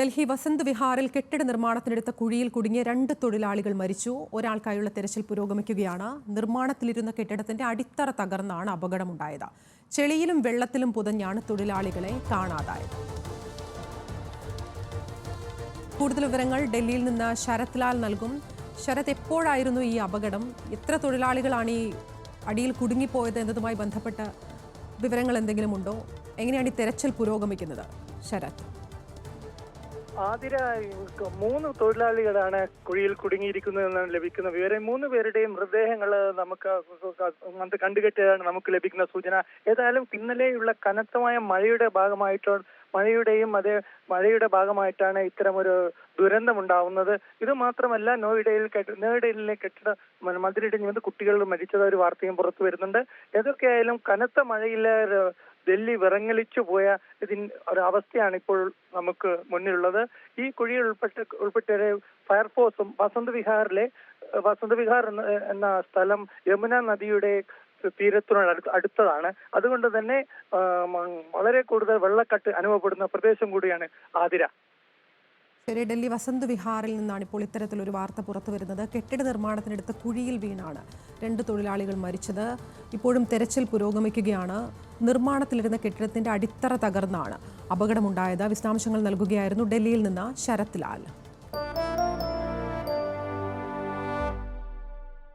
ഡൽഹി വസന്ത് വിഹാറിൽ കെട്ടിട നിർമ്മാണത്തിനെടുത്ത കുഴിയിൽ കുടുങ്ങിയ രണ്ട് തൊഴിലാളികൾ മരിച്ചു. ഒരാൾക്കായുള്ള തെരച്ചിൽ പുരോഗമിക്കുകയാണ്. നിർമ്മാണത്തിലിരുന്ന കെട്ടിടത്തിന്റെ അടിത്തറ തകർന്നാണ് അപകടമുണ്ടായത്. ചെളിയിലും വെള്ളത്തിലും പുതഞ്ഞാണ് തൊഴിലാളികളെ കാണാതായത്. കൂടുതൽ വിവരങ്ങൾ ഡൽഹിയിൽ നിന്ന് ശരത് ലാൽ നൽകും. ശരത് എപ്പോഴായിരുന്നു ഈ അപകടം? എത്ര തൊഴിലാളികളാണ് ഈ അടിയിൽ കുടുങ്ങിപ്പോയത് എന്നതുമായി ബന്ധപ്പെട്ട വിവരങ്ങൾ എന്തെങ്കിലും ഉണ്ടോ? എങ്ങനെയാണ് ഈ തെരച്ചിൽ പുരോഗമിക്കുന്നത്? ശരത്. ആതിര മൂന്ന് തൊഴിലാളികളാണ് കുഴിയിൽ കുടുങ്ങിയിരിക്കുന്നതെന്നാണ് ലഭിക്കുന്ന വിവരം. മൂന്ന് പേരുടെയും മൃതദേഹങ്ങൾ നമുക്ക് അത് കണ്ടുകെട്ടിയാണ് നമുക്ക് ലഭിക്കുന്ന സൂചന. ഏതായാലും ഇന്നലെയുള്ള കനത്തമായ മഴയുടെ ഭാഗമായിട്ടോ മഴയുടെയും അതേ മഴയുടെ ഭാഗമായിട്ടാണ് ഇത്തരമൊരു ദുരന്തം ഉണ്ടാവുന്നത് ഇത് മാത്രമല്ല നോയിഡയിൽ നോയിഡയിലെ കെട്ടിട നിന്ന് കുട്ടികൾ മരിച്ചത് ഒരു വാർത്തയും പുറത്തു വരുന്നുണ്ട്. ഏതൊക്കെയായാലും കനത്ത മഴയിലെ ഡൽഹി വിറങ്ങലിച്ചു പോയ ഇതിന് ഒരു അവസ്ഥയാണ് ഇപ്പോൾ നമുക്ക് മുന്നിലുള്ളത്. ഈ കുഴിയിൽ ഉൾപ്പെട്ട ഉൾപ്പെട്ട ഫയർഫോഴ്സും വസന്ത് വിഹാറിലെ വസന്ത് വിഹാർ എന്ന സ്ഥലം യമുന നദിയുടെ തീരത്തിനോട് അടു അടുത്തതാണ്. അതുകൊണ്ട് തന്നെ വളരെ കൂടുതൽ വെള്ളക്കെട്ട് അനുഭവപ്പെടുന്ന പ്രദേശം കൂടിയാണ് ആതിര. ശരി ഡൽഹി വസന്ത് വിഹാറിൽ നിന്നാണ് ഇപ്പോൾ ഇത്തരത്തിലൊരു വാർത്ത പുറത്തു വരുന്നത്. കെട്ടിട നിർമ്മാണത്തിനടുത്ത് കുഴിയിൽ വീണാണ് രണ്ട് തൊഴിലാളികൾ മരിച്ചത്. ഇപ്പോഴും തെരച്ചിൽ പുരോഗമിക്കുകയാണ്. നിർമ്മാണത്തിലിരുന്ന കെട്ടിടത്തിന്റെ അടിത്തറ തകർന്നാണ് അപകടമുണ്ടായത്. വിശദാംശങ്ങൾ നൽകുകയായിരുന്നു ഡൽഹിയിൽ നിന്ന് ശരത് ലാൽ